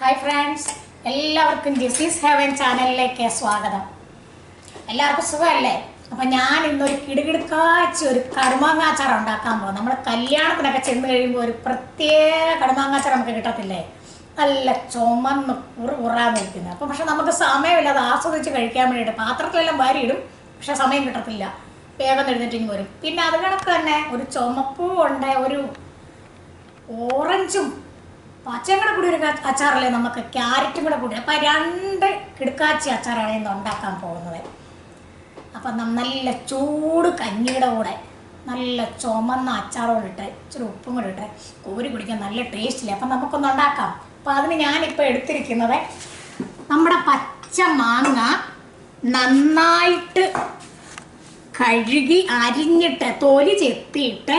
Hi friends എല്ലാവർക്കും ജിസീസ് heaven ചാനലിലേക്ക് സ്വാഗതം. എല്ലാവർക്കും സുഖമല്ലേ? അപ്പം ഞാൻ ഇന്നൊരു കിടുകിടുക്കാച്ച് ഒരു കടുമാങ്ങാച്ചാർ ഉണ്ടാക്കാൻ പോകും നമ്മൾ കല്യാണത്തിനൊക്കെ ചെന്ന് കഴിയുമ്പോൾ ഒരു പ്രത്യേക കടുമാങ്ങാച്ചാർ നമുക്ക് കിട്ടത്തില്ലേ? നല്ല ചുമന്ന് ഉറ ഉറാന്ന് ഇരിക്കുന്നത് അപ്പം പക്ഷെ നമുക്ക് സമയമില്ല അത് ആസ്വദിച്ച് കഴിക്കാൻ വേണ്ടിയിട്ട്. പാത്രത്തിലെല്ലാം വാരിയിടും പക്ഷെ സമയം കിട്ടത്തില്ല. വേഗം എഴുന്നേറ്റിങ് വരും. പിന്നെ അത് കണക്ക് തന്നെ ഒരു ചുമപ്പൂ ഉണ്ട് ഒരു ഓറഞ്ചും പച്ചയും കൂടെ ഒരു അച്ചാറല്ലേ നമുക്ക്? ക്യാരറ്റും കൂടെ കൂടി. അപ്പം രണ്ട് കിടുക്കാച്ചി അച്ചാറാണ് ഇന്ന് ഉണ്ടാക്കാൻ പോകുന്നത്. അപ്പം നല്ല ചൂട് കഞ്ഞിയുടെ കൂടെ നല്ല ചുമന്ന അച്ചാറോടിട്ട് ഇച്ചിരി ഉപ്പും കൂടി ഇട്ട് കോരി കുടിക്കാൻ നല്ല ടേസ്റ്റില്ല അപ്പം നമുക്കൊന്ന് ഉണ്ടാക്കാം. അപ്പം അതിന് ഞാനിപ്പോൾ എടുത്തിരിക്കുന്നത് നമ്മുടെ പച്ച മാങ്ങ നന്നായിട്ട് കഴുകി അരിഞ്ഞിട്ട് തൊലി ചെത്തിയിട്ട്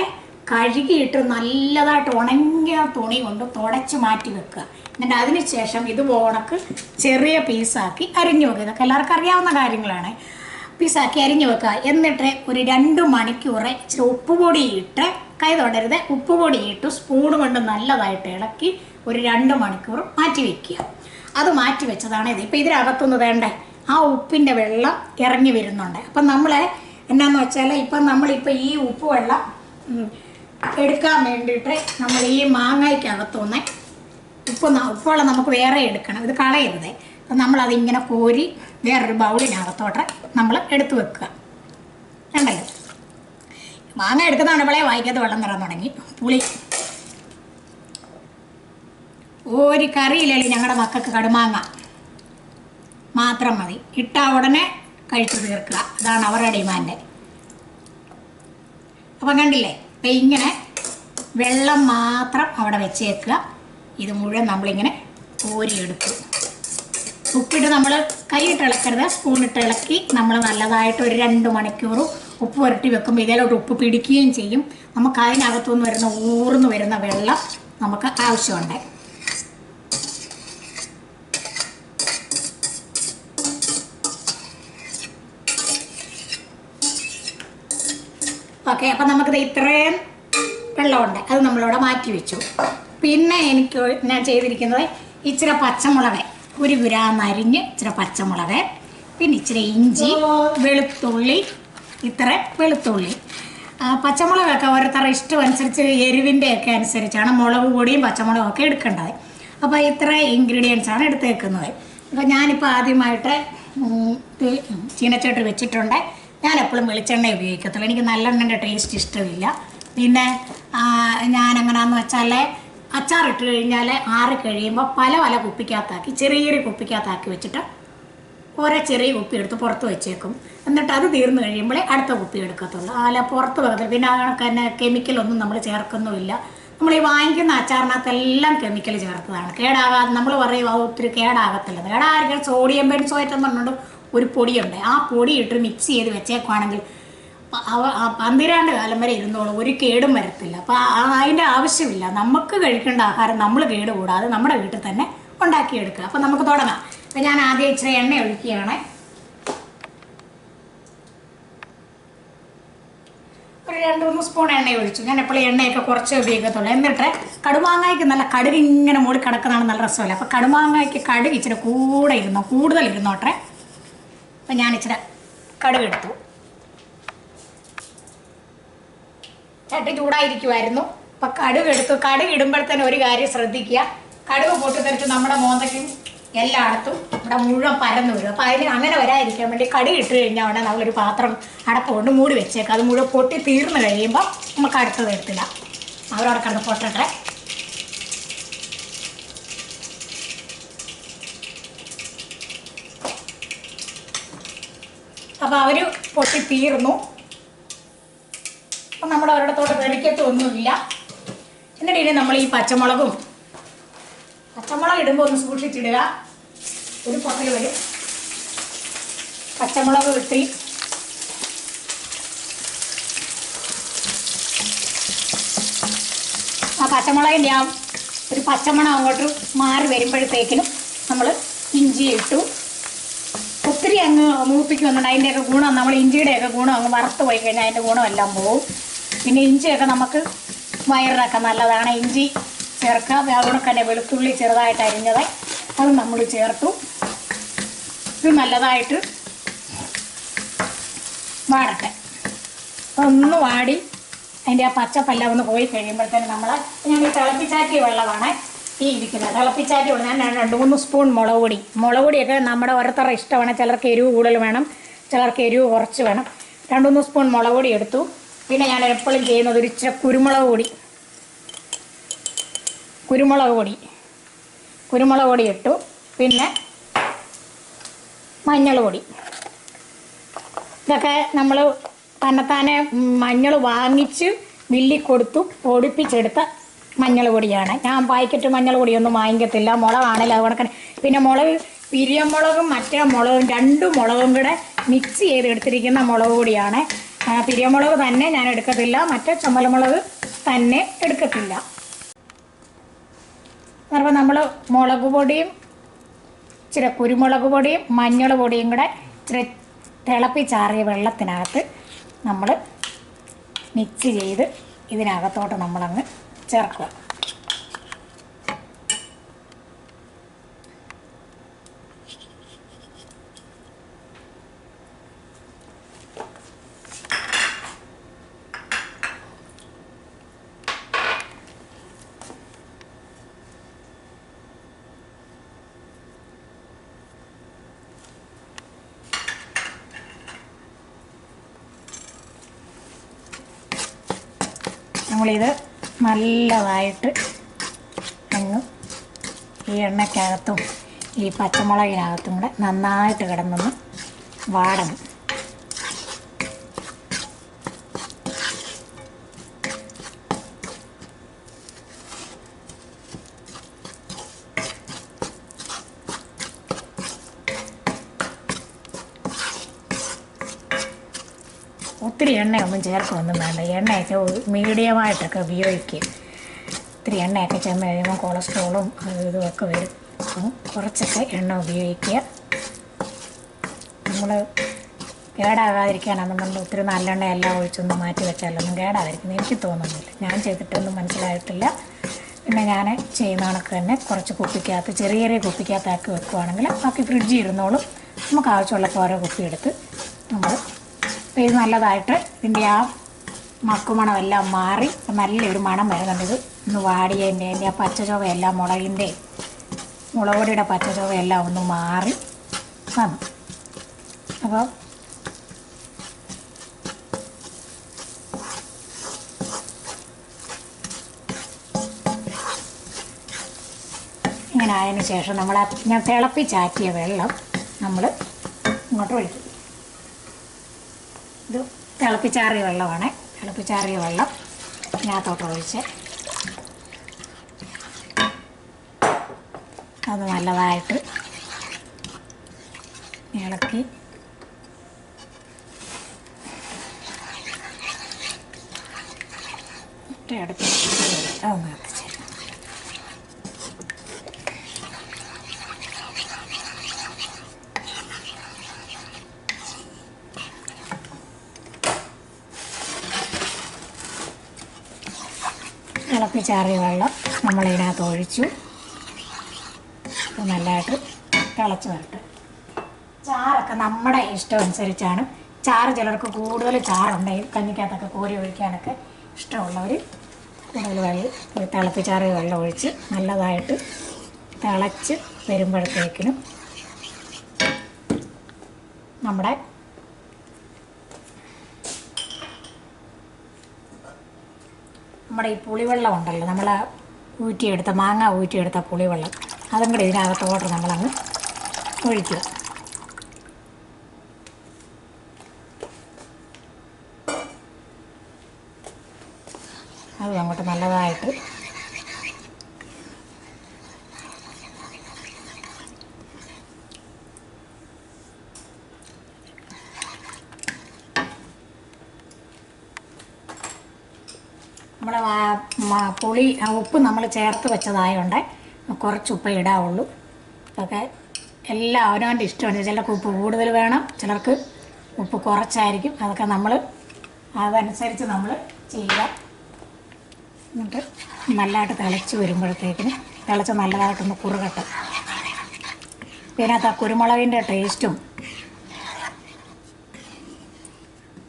കഴുകിയിട്ട് നല്ലതായിട്ട് ഉണങ്ങിയ തുണി കൊണ്ട് തുടച്ച് മാറ്റി വെക്കുക. എന്നിട്ട് അതിന് ശേഷം ഇത് ഉണക്ക് ചെറിയ പീസാക്കി അരിഞ്ഞു വെക്കുക. ഇതൊക്കെ എല്ലാവർക്കും അറിയാവുന്ന കാര്യങ്ങളാണ്. പീസാക്കി അരിഞ്ഞു വെക്കുക. എന്നിട്ട് ഒരു രണ്ട് മണിക്കൂർ ഇച്ചിരി ഉപ്പുപൊടി ഇട്ട് കൈ തൊടരുത്. ഉപ്പുപൊടി ഇട്ട് സ്പൂൺ കൊണ്ട് നല്ലതായിട്ട് ഇളക്കി ഒരു രണ്ട് മണിക്കൂർ മാറ്റി വെക്കുക. അത് മാറ്റി വെച്ചതാണ് ഇത്. ഇപ്പം ഇതിനകത്തുനിന്ന് വേണ്ടേ? ആ ഉപ്പിന്റെ വെള്ളം ഇറങ്ങി വരുന്നുണ്ട്. അപ്പം നമ്മൾ എന്നാന്ന് വെച്ചാൽ ഇപ്പം നമ്മളിപ്പോൾ ഈ ഉപ്പ് വെള്ളം എടുക്കാൻ വേണ്ടിയിട്ട് നമ്മൾ ഈ മാങ്ങയ്ക്കകത്തുനിന്ന് ഉപ്പ് ഉപ്പുള്ള നമുക്ക് വേറെ എടുക്കണം. ഇത് കളയരുത്. അപ്പം നമ്മളതിങ്ങനെ കോരി വേറൊരു ബൗളിനകത്തോട്ട് നമ്മൾ എടുത്തു വെക്കുക. ഉണ്ടല്ലോ മാങ്ങ എടുക്കുന്നതാണ് ഇവളെ വായിക്കാത്ത വെള്ളം തരാൻ തുടങ്ങി. പുളി. ഒരു കറിയില്ലേ ഞങ്ങളുടെ മക്കൾക്ക് കടുമാങ്ങ. മാത്രം മതി. ഇട്ട ഉടനെ കഴിച്ചു തീർക്കുക. അതാണ് അവരുടെ ഡിമാൻഡ്. അപ്പം കണ്ടില്ലേ? അപ്പം ഇങ്ങനെ വെള്ളം മാത്രം അവിടെ വെച്ചേക്കുക. ഇത് മുഴുവൻ നമ്മളിങ്ങനെ കോരിയെടുക്കും. ഉപ്പിട്ട് നമ്മൾ കൈയിട്ട് ഇളക്കരുത്. സ്പൂണിട്ട് ഇളക്കി നമ്മൾ നല്ലതായിട്ട് ഒരു രണ്ട് മണിക്കൂർ ഉപ്പ് പുരട്ടി വെക്കുമ്പോൾ ഇതിലോട്ട് ഉപ്പ് പിടിക്കുകയും ചെയ്യും. നമുക്ക് അതിനകത്തുനിന്ന് വരുന്ന ഊർന്ന് വരുന്ന വെള്ളം നമുക്ക് ആവശ്യമുണ്ട്. ഓക്കെ അപ്പം നമുക്കിത് ഇത്രയും വെള്ളമുണ്ട്. അത് നമ്മളിവിടെ മാറ്റി വെച്ചു. പിന്നെ എനിക്ക് ഞാൻ ചെയ്തിരിക്കുന്നത് ഇച്ചിരി പച്ചമുളക്. ഒരു ഗ്രാം അരിഞ്ഞ് ഇച്ചിരി പച്ചമുളക്. പിന്നെ ഇച്ചിരി ഇഞ്ചി വെളുത്തുള്ളി ഇത്ര വെളുത്തുള്ളി. പച്ചമുളകൊക്കെ ഓരോരുത്തരുടെ ഇഷ്ടം അനുസരിച്ച് എരിവിന്റെ ഒക്കെ അനുസരിച്ചാണ് മുളക് പൊടിയും പച്ചമുളകും ഒക്കെ എടുക്കേണ്ടത്. അപ്പോൾ ഇത്ര ഇൻഗ്രീഡിയൻസാണ് എടുത്തേക്കുന്നത്. അപ്പോൾ ഞാനിപ്പോൾ ആദ്യമായിട്ട് ചീനച്ചട്ടി വെച്ചിട്ടുണ്ട്. ഞാൻ എപ്പോഴും വെളിച്ചെണ്ണ ഉപയോഗിക്കത്തുള്ളൂ. എനിക്ക് നല്ലെണ്ണന്റെ ടേസ്റ്റ് ഇഷ്ടമില്ല. പിന്നെ ഞാൻ എങ്ങനെയാന്ന് വെച്ചാൽ അച്ചാറിട്ട് കഴിഞ്ഞാൽ ആറി കഴിയുമ്പോൾ പല പല കുപ്പിക്കകത്താക്കി ചെറിയൊരു കുപ്പിക്കകത്താക്കി വെച്ചിട്ട് ഓരോ ചെറിയ കുപ്പി എടുത്ത് പുറത്ത് വെച്ചേക്കും. എന്നിട്ട് അത് തീർന്നു കഴിയുമ്പോൾ അടുത്ത കുപ്പി എടുക്കത്തുള്ളൂ. അല്ല പുറത്ത് വെക്കത്തില്ല. പിന്നെ അങ്ങനെ കെമിക്കലൊന്നും നമ്മൾ ചേർക്കുന്നുമില്ല. നമ്മൾ ഈ വാങ്ങിക്കുന്ന അച്ചാറിനകത്തെല്ലാം കെമിക്കൽ ചേർത്തതാണ്. കേടാകാതെ നമ്മൾ പറയും "ആ, ഒത്തിരി കേടാകത്തില്ല കേടായിരിക്കും സോഡിയം ബെൻസോയറ്റ് പറഞ്ഞുകൊണ്ട് ഒരു പൊടിയുണ്ട്. ആ പൊടി ഇട്ട് മിക്സ് ചെയ്ത് വെച്ചേക്കുവാണെങ്കിൽ പന്തിരാണ്ട് കാലം വരെ ഇരുന്നോളും. ഒരു കേടും വരത്തില്ല. അപ്പം അതിന്റെ ആവശ്യമില്ല. നമുക്ക് കഴിക്കേണ്ട ആഹാരം നമ്മൾ കേട് കൂടാതെ നമ്മുടെ വീട്ടിൽ തന്നെ ഉണ്ടാക്കിയെടുക്കുക. അപ്പം നമുക്ക് തുടങ്ങാം. അപ്പം ഞാൻ ആദ്യം ഇച്ചിരി എണ്ണ ഒഴിക്കുകയാണ്. ഒരു രണ്ട് മൂന്ന് സ്പൂൺ എണ്ണ ഒഴിച്ചു. ഞാൻ എപ്പോഴും എണ്ണയൊക്കെ കുറച്ച് ഉപയോഗിക്കത്തുള്ളൂ. എന്നിട്ട് കടുമാങ്ങയ്ക്ക് നല്ല കടുക് ഇങ്ങനെ മൂടി കിടക്കുന്നതാണ് നല്ല രസമല്ല? അപ്പം കടുമാങ്ങയ്ക്ക് കടുക് ഇച്ചിരി കൂടെ ഇരുന്നോ? കൂടുതൽ ഇരുന്നോട്ടെ. അപ്പം ഞാൻ ഇച്ചിരി കടുക് എടുത്തു ചട്ടി ചൂടായിരിക്കുമായിരുന്നു അപ്പം കടുക് എടുത്തു കടുക് ഇടുമ്പോഴത്തേനും ഒരു കാര്യം ശ്രദ്ധിക്കുക. കടുക് പൊട്ടിത്തെറിച്ച് നമ്മുടെ മോന്തയ്ക്കും എല്ലായിടത്തും ഇവിടെ മുഴുവൻ പരന്നു വരും അപ്പം അതിന് അങ്ങനെ വരാതിരിക്കാൻ വേണ്ടി കടുക് ഇട്ട് കഴിഞ്ഞാൽ അവിടെ നമ്മളൊരു പാത്രം അടപ്പുകൊണ്ട് മൂടി വെച്ചേക്കാം. അത് മുഴുവൻ പൊട്ടി തീർന്നു കഴിയുമ്പോൾ നമുക്ക് അടുത്തത് എടുത്തില്ല അവരവിടെ കിടന്ന് പൊട്ടട്ടെ. അപ്പോൾ പൊട്ടി തീർന്നു. അപ്പം നമ്മുടെ ഒരിടത്തോട്ട് വെളിക്കത്തൊന്നുമില്ല എന്നിട്ട് ഇനി നമ്മൾ ഈ പച്ചമുളകും പച്ചമുളക് ഇടുമ്പോൾ ഒന്ന് സൂക്ഷിച്ചിടുക. ഒരു പൊട്ടൽ വരും. പച്ചമുളക് കിട്ടി ആ പച്ചമുളകിന്റെ ആ ഒരു പച്ചമണം അങ്ങോട്ട് മാറി വരുമ്പോഴത്തേക്കിനും നമ്മൾ ഇഞ്ചി ഇട്ടു. അങ്ങ് മൂപ്പിക്കുന്നുണ്ട് അതിന്റെയൊക്കെ ഗുണം നമ്മൾ ഇഞ്ചിയുടെയൊക്കെ ഗുണം അങ്ങ് വറുത്ത് പോയി കഴിഞ്ഞാൽ അതിന്റെ ഗുണമെല്ലാം പോവും. പിന്നെ ഇഞ്ചിയൊക്കെ നമുക്ക് വയറിനൊക്കെ നല്ലതാണ്. ഇഞ്ചി ചേർക്കുക. അതുകൊണ്ട് തന്നെ വെളുത്തുള്ളി ചെറുതായിട്ട് അരിഞ്ഞത് അത് നമ്മൾ ചേർത്തു. ഇത് നല്ലതായിട്ട് വാടട്ടെ. ഒന്ന് വാടി. അതിന്റെ ആ പച്ചപ്പെല്ലാം ഒന്ന് പോയി കഴിയുമ്പോഴത്തേന് നമ്മൾ ഞാൻ ഈ വെള്ളമാണേ വെള്ളമാണ്. ഈ ഇരിക്കുന്നത് തിളപ്പിച്ചാറ്റി വെള്ളം ഞാൻ രണ്ട് മൂന്ന് സ്പൂൺ മുളക് പൊടി. മുളക് പൊടിയൊക്കെ നമ്മുടെ ഓരോരുത്തരുടെ ഇഷ്ടമാണ്. ചിലർക്ക് എരിവ് കൂടുതൽ വേണം. ചിലർക്ക് എരിവ് കുറച്ച് വേണം. രണ്ട് മൂന്ന് സ്പൂൺ മുളക് പൊടി എടുത്തു. പിന്നെ ഞാൻ എപ്പോഴും ചെയ്യുന്നത് ഒരു ഇച്ചിരി കുരുമുളക് പൊടി. കുരുമുളക് പൊടി. കുരുമുളക് പൊടി ഇട്ടു. പിന്നെ മഞ്ഞൾ പൊടി. ഇതൊക്കെ നമ്മൾ തന്നെത്താനെ മഞ്ഞൾ വാങ്ങിച്ച് മില്ലി കൊടുത്തു പൊടിപ്പിച്ചെടുത്ത മഞ്ഞൾ പൊടിയാണ് ഞാൻ പാക്കറ്റ് മഞ്ഞൾ പൊടിയൊന്നും വാങ്ങിക്കത്തില്ല. മുളകാണല്ലോ അത് കണക്കിന്. പിന്നെ മുളക് പിരിയമുളകും മറ്റേ മുളകും രണ്ട് മുളകും കൂടെ മിക്സ് ചെയ്ത് എടുത്തിരിക്കുന്ന മുളക് പൊടിയാണ്. പിരിയമുളക് തന്നെ ഞാൻ എടുക്കത്തില്ല. മറ്റേ ചുമലമുളക് തന്നെ എടുക്കത്തില്ല. അപ്പോൾ നമ്മൾ മുളക് പൊടിയും ഇച്ചിരി കുരുമുളക് പൊടിയും മഞ്ഞൾ പൊടിയും കൂടെ ഇച്ചിരി തിളപ്പിച്ചാറിയ വെള്ളത്തിനകത്ത് നമ്മൾ മിക്സ് ചെയ്ത് ഇതിനകത്തോട്ട് നമ്മളങ്ങ് ചേർക്കുക. നമ്മളിത് നല്ലതായിട്ട് അങ്ങ് ഈ എണ്ണയ്ക്കകത്തും ഈ പച്ചമുളകിനകത്തും കൂടെ നന്നായിട്ട് കിടന്നൊന്ന് വാടണം. ഒത്തിരി എണ്ണയൊന്നും ചേർക്കൊന്നും വേണ്ട. എണ്ണയൊക്കെ മീഡിയമായിട്ടൊക്കെ ഉപയോഗിക്കുക ഒത്തിരി എണ്ണയൊക്കെ ചെന്ന് കഴിയുമ്പോൾ കൊളസ്ട്രോളും ഇതും ഒക്കെ വരും. അപ്പം കുറച്ചൊക്കെ എണ്ണ ഉപയോഗിക്കുക. നമ്മൾ കേടാകാതിരിക്കാനാണെന്നുണ്ടെങ്കിൽ ഒത്തിരി നല്ലെണ്ണ എല്ലാം ഒഴിച്ചൊന്ന് മാറ്റി വെച്ചാലൊന്നും കേടാതിരിക്കുന്നു എനിക്ക് തോന്നുന്നില്ല. ഞാൻ ചെയ്തിട്ടൊന്നും മനസ്സിലായിട്ടില്ല. പിന്നെ ഞാൻ ചെയ്യുന്ന കണക്ക് തന്നെ കുറച്ച് കുപ്പിക്കകത്ത് ചെറിയ ചെറിയ കുപ്പിക്കകത്താക്കി വെക്കുവാണെങ്കിൽ ബാക്കി ഫ്രിഡ്ജിൽ ഇരുന്നോളും. നമുക്ക് ആവശ്യമുള്ളപ്പോൾ ഓരോ കുപ്പി എടുത്ത് നമ്മൾ ഇത് നല്ലതായിട്ട് ഇതിന്റെ ആ മക്കുമണമെല്ലാം മാറി. നല്ലൊരു മണം വരുന്നുണ്ട് ഇത്. ഒന്ന് വാടിയതിന്റെ അതിന്റെ ആ പച്ചചുവയെല്ലാം മുളകിന്റെ മുളകുപൊടിയുടെ പച്ചചുവയെല്ലാം ഒന്ന് മാറി. വന്നു. അപ്പോൾ ഇങ്ങനെ ആയതിനു ശേഷം നമ്മൾ ഞാൻ തിളപ്പിച്ചാറ്റിയ വെള്ളം നമ്മൾ ഇങ്ങോട്ട് ഒഴിക്കും. ഇത് തിളപ്പിച്ചാറിയ വെള്ളമാണ്. തിളപ്പിച്ചാറിയ വെള്ളം ഇതിനകത്തോട്ട് ഒഴിച്ച് അത് നല്ലതായിട്ട് ഇളക്കി എന്നിട്ട് തിളപ്പിച്ചാറിയ വെള്ളം നമ്മളിതിനകത്ത് ഒഴിച്ചു. നല്ലതായിട്ട് തിളച്ച് വരട്ടെ. ചാറൊക്കെ നമ്മുടെ ഇഷ്ടം അനുസരിച്ചാണ്. ചാറ് ചിലർക്ക് കൂടുതൽ ചാറുണ്ടെങ്കിൽ കഞ്ഞിക്കകത്തൊക്കെ കോരി ഒഴിക്കാനൊക്കെ ഇഷ്ടമുള്ളവർ കൂടുതൽ വെള്ളം തിളപ്പിച്ചാറിയ വെള്ളം ഒഴിച്ച് നല്ലതായിട്ട് തിളച്ച് വരുമ്പോഴത്തേക്കിനും നമ്മുടെ നമ്മുടെ ഈ പുളിവെള്ളം ഉണ്ടല്ലോ നമ്മൾ ഊറ്റിയെടുത്ത മാങ്ങ ഊറ്റിയെടുത്ത പുളിവെള്ളം. അതും കൂടി ഇതിനകത്തോട്ട് നമ്മളങ്ങ് ഒഴിക്കുക അത് അങ്ങോട്ട് നല്ലതായിട്ട് നമ്മൾ പുളി ഉപ്പ് നമ്മൾ ചേർത്ത് വെച്ചതായതുകൊണ്ട് കുറച്ച് ഉപ്പ് ഇടാവുള്ളൂ. അതൊക്കെ എല്ലാ അവനവന്റെ ഇഷ്ടമാണ്. ചിലർക്ക് ഉപ്പ് കൂടുതൽ വേണം ചിലർക്ക് ഉപ്പ് കുറച്ചായിരിക്കും. അതൊക്കെ നമ്മൾ അതനുസരിച്ച് നമ്മൾ ചെയ്യുക. എന്നിട്ട് നല്ലതായിട്ട് തിളച്ച് വരുമ്പോഴത്തേക്കിന് തിളച്ച് നല്ലതായിട്ടൊന്ന് കുറുകട്ടെ. ഇതിനകത്ത് ആ കുരുമുളകിന്റെ ടേസ്റ്റും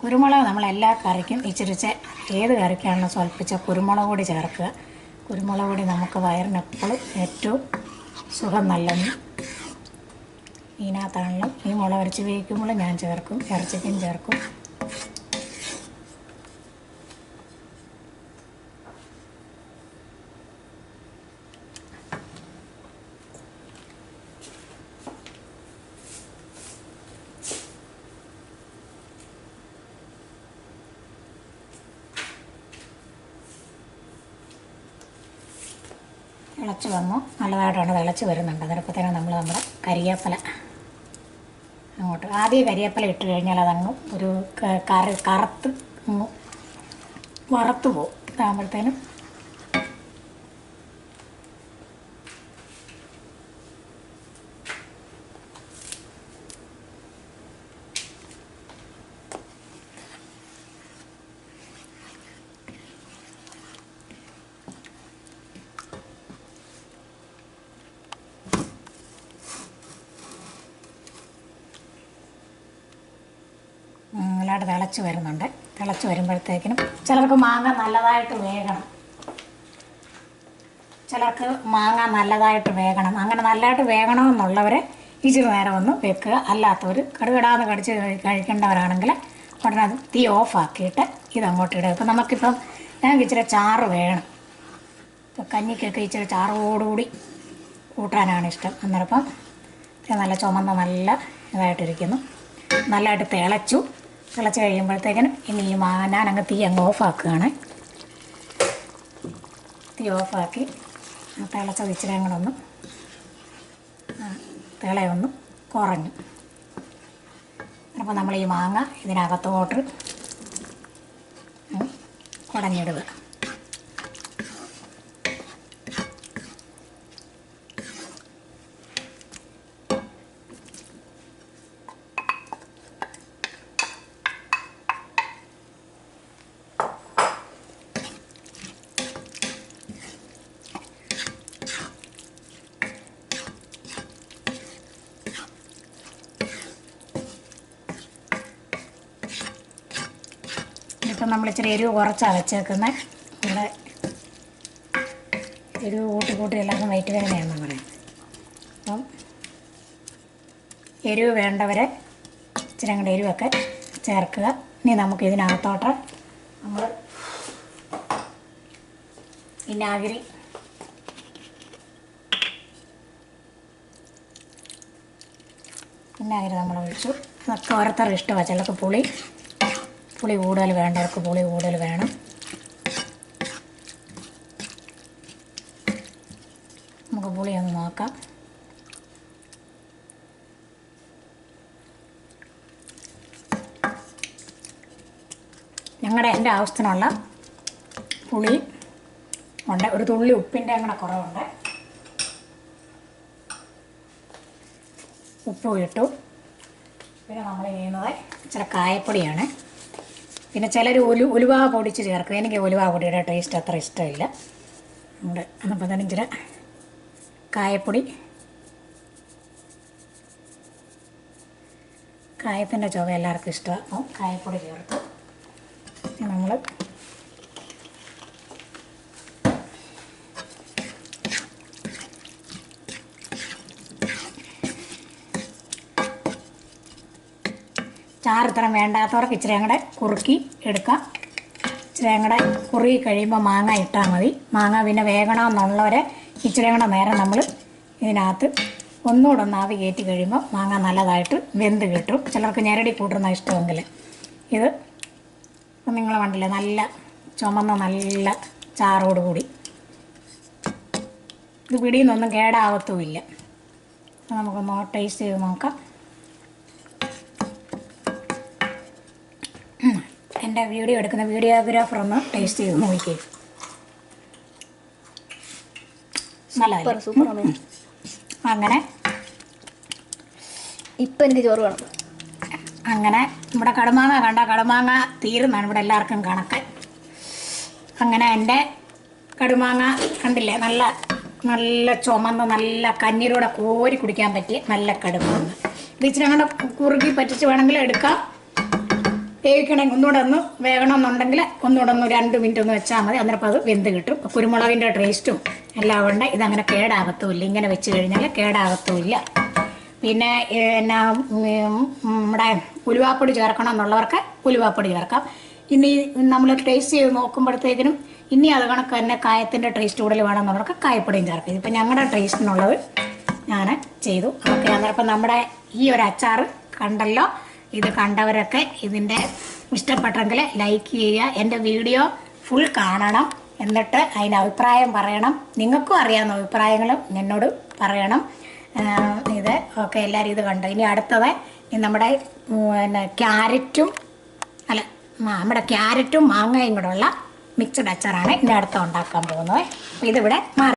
കുരുമുളക് നമ്മൾ എല്ലാ കറിക്കും ഇച്ചിരിച്ച് ഏത് കറിക്കാണെന്ന് സ്വൽപ്പിച്ച കുരുമുളക് പൊടി ചേർക്കുക. കുരുമുളക് പൊടി നമുക്ക് വയറിനെപ്പോഴും ഏറ്റവും സുഖം നല്ലത്. ഇതിനകത്താണല്ലോ ഈ മുളക് അരച്ച് വേവിക്കുമ്പോൾ ഞാൻ ചേർക്കും ഇറച്ചിക്കും ചേർക്കും. തിളച്ച് വന്നു. നല്ലതായിട്ടാണ് തിളച്ച് വരുന്നുണ്ട്. അന്നേരപ്പത്തേനും നമ്മൾ നമ്മുടെ കരിയാപ്പല അങ്ങോട്ട്. ആദ്യം കരിയാപ്പല ഇട്ട് കഴിഞ്ഞാൽ അതങ്ങ് ഒരു കറ കറി കറുത്ത് വറുത്ത് പോകും ഇതാകുമ്പോഴത്തേനും നല്ലതായിട്ട് തിളച്ച് വരുന്നുണ്ട്. തിളച്ച് വരുമ്പോഴത്തേക്കിനും ചിലർക്ക് മാങ്ങ നല്ലതായിട്ട് വേകണം. ചിലർക്ക് മാങ്ങ നല്ലതായിട്ട് വേകണം. അങ്ങനെ നല്ലതായിട്ട് വേകണമെന്നുള്ളവർ ഇച്ചിരി നേരം ഒന്ന് വെക്കുക. അല്ലാത്തവർ കടുകടാന്ന് കടിച്ച് കഴി- കഴിക്കേണ്ടവരാണെങ്കിൽ ഉടനെ അത് തീ ഓഫാക്കിയിട്ട് ഇതങ്ങോട്ട് ഇടുക. ഇപ്പം നമുക്കിപ്പം ഞങ്ങൾക്ക് ഇച്ചിരി ചാറ് വേണം. ഇപ്പം കഞ്ഞിക്കൊക്കെ ഇച്ചിരി ചാറോടുകൂടി കൂട്ടാനാണ് ഇഷ്ടം. അന്നേരപ്പം ഇത് നല്ല ചുമന്ന നല്ല ഇതായിട്ടിരിക്കുന്നു. നല്ലതായിട്ട് തിളച്ചു. തിളച്ച് കഴിയുമ്പോഴത്തേക്കിനും ഇനി ഈ അങ്ങ് തീ അങ്ങ് ഓഫാക്കുകയാണ് തീ ഓഫാക്കി തിളച്ചത് ഇച്ചിരി അങ്ങോട്ടൊന്ന് തിളയൊന്ന് കുറഞ്ഞു. അപ്പോൾ നമ്മൾ ഈ മാങ്ങ ഇതിനകത്തോട്ട് കുടഞ്ഞിടുക. നമ്മൾ ഇച്ചിരി എരിവ് കുറച്ചാണ് വെച്ചേക്കുന്നത്. ഇവിടെ എരിവ് കൂട്ടി കൂട്ടി എല്ലാവർക്കും വയറ്റ് വേദനയാണെന്ന് പറയാം അപ്പം എരിവ് വേണ്ടവരെ ഇച്ചിരി അങ്ങോട്ട് എരിവൊക്കെ ചേർക്കുക. ഇനി നമുക്ക് ഇതിനകത്തോട്ട് നമ്മൾ വിനാഗിരി വിനാഗിരി നമ്മൾ ഒഴിച്ചു അതൊക്കെ ഓരോരുത്തരുടെ ഇഷ്ടമാണ് ചിലപ്പോൾ പുളി പുളി കൂടുതൽ വേണ്ടവർക്ക് പുളി കൂടുതൽ വേണം. നമുക്ക് പുളി ഒന്ന് നോക്കാം ഞങ്ങളുടെ എന്റെ ആവശ്യത്തിനുള്ള പുളി ഉണ്ട്. ഒരു തുള്ളി ഉപ്പിന്റെ അങ്ങനെ കുറവുണ്ട്. ഉപ്പ് ഇട്ടു. പിന്നെ നമ്മൾ ചെയ്യുന്നത് ഇച്ചിരി കായപ്പൊടിയാണ്. പിന്നെ ചിലർ ഉലു ഉലുവ പൊടിച്ച് ചേർക്കും. എനിക്ക് ഉലുവ പൊടിയുടെ ടേസ്റ്റ് അത്ര ഇഷ്ടമില്ല. ഉണ്ട്. അപ്പോൾ തന്നെ ഇച്ചിരി കായപ്പൊടി. കായത്തിന്റെ ചുവ എല്ലാവർക്കും ഇഷ്ടമാണ് അപ്പം കായപ്പൊടി ചേർത്തു നമ്മൾ ചാറ് ഇത്രയും വേണ്ടാത്തവർക്ക് ഇച്ചിരി കൂടെ കുറുക്കി എടുക്കാം. ഇച്ചിരി കൂടെ കുറുകി കഴിയുമ്പോൾ മാങ്ങ ഇട്ടാൽ മതി. മാങ്ങ പിന്നെ വേകണമെന്നുള്ളവരെ ഇച്ചിരി കൂടെ നേരം നമ്മൾ ഇതിനകത്ത് ഒന്നുകൂടെ ഒന്ന് ആവി കയറ്റി കഴിയുമ്പോൾ മാങ്ങ നല്ലതായിട്ട് വെന്ത് കിട്ടും. ചിലർക്ക് ഞെരടി കൂട്ടുന്ന ഇഷ്ടമെങ്കിൽ ഇത് നിങ്ങൾ കണ്ടില്ലേ? നല്ല ചുമന്ന നല്ല ചാറോട് കൂടി. ഇത് പിടിയിൽ നിന്നൊന്നും കേടാവത്തുമില്ല നമുക്കൊന്ന് ടേസ്റ്റ് ചെയ്ത് നോക്കാം. എന്റെ വീഡിയോ എടുക്കുന്ന വീഡിയോഗ്രാഫർ ഒന്ന് ടേസ്റ്റ് ചെയ്ത് നോക്കിക്കേ. നല്ല സൂപ്പർ അങ്ങനെ. ഇപ്പൊ എനിക്ക് ചോറ് വേണം. അങ്ങനെ. ഇവിടെ കടുമാങ്ങ കണ്ട കടുമാങ്ങ തീരുന്നാണ് ഇവിടെ എല്ലാവർക്കും കണക്ക്. അങ്ങനെ എന്റെ കടുമാങ്ങ കണ്ടില്ലേ? നല്ല നല്ല ചുമന്ന് നല്ല കഞ്ഞിലൂടെ കോരി കുടിക്കാൻ പറ്റിയ നല്ല കടുമാങ്ങ. ഇത് ഇച്ചിരി അങ്ങനെ കുറുകി പറ്റിച്ച് വേണമെങ്കിൽ എടുക്കാം. വേവിക്കണമെങ്കിൽ ഒന്നുകൂടെ ഒന്ന് വേകണമെന്നുണ്ടെങ്കിൽ ഒന്നുകൂടെ ഒന്ന് രണ്ട് മിനിറ്റ് ഒന്ന് വെച്ചാൽ മതി. അന്നേരം അത് വെന്ത് കിട്ടും. കുരുമുളകിന്റെ ടേസ്റ്റും എല്ലാം ഉണ്ട് ഇതങ്ങനെ കേടാകത്തുമില്ല ഇങ്ങനെ വെച്ച് കഴിഞ്ഞാൽ കേടാകത്തുമില്ല പിന്നെ എന്നാ നമ്മുടെ ഉലുവാപ്പൊടി ചേർക്കണം എന്നുള്ളവർക്ക് ഉലുവാപ്പൊടി ചേർക്കാം. ഇനി നമ്മൾ ടേസ്റ്റ് ചെയ്ത് നോക്കുമ്പോഴത്തേക്കിനും ഇനി അത് കണക്ക് തന്നെ കായത്തിന്റെ ടേസ്റ്റ് കൂടുതൽ വേണമെന്നുള്ളവർക്ക് കായപ്പൊടിയും ചേർക്കാം. ഇപ്പം ഞങ്ങളുടെ ടേസ്റ്റിനുള്ളത് ഞാൻ ചെയ്തു. ഓക്കെ അന്നേരം നമ്മുടെ ഈ ഒരു അച്ചാർ കണ്ടല്ലോ. ഇത് കണ്ടവരൊക്കെ ഇതിന്റെ ഇഷ്ടപ്പെട്ടെങ്കിൽ ലൈക്ക് ചെയ്യുക. എന്റെ വീഡിയോ ഫുൾ കാണണം. എന്നിട്ട് അതിന്റെ അഭിപ്രായം പറയണം. നിങ്ങൾക്കും അറിയാവുന്ന അഭിപ്രായങ്ങളും എന്നോട് പറയണം. ഇത് ഓക്കെ എല്ലാവരും ഇത് കണ്ടു. ഇനി അടുത്തത് നമ്മുടെ പിന്നെ ക്യാരറ്റും അല്ല നമ്മുടെ ക്യാരറ്റും മാങ്ങയും കൂടെ ഉള്ള മിക്സഡ് അച്ചാറാണ് ഇതിന്റെ അടുത്ത് ഉണ്ടാക്കാൻ പോകുന്നത്. ഇതിവിടെ മാറി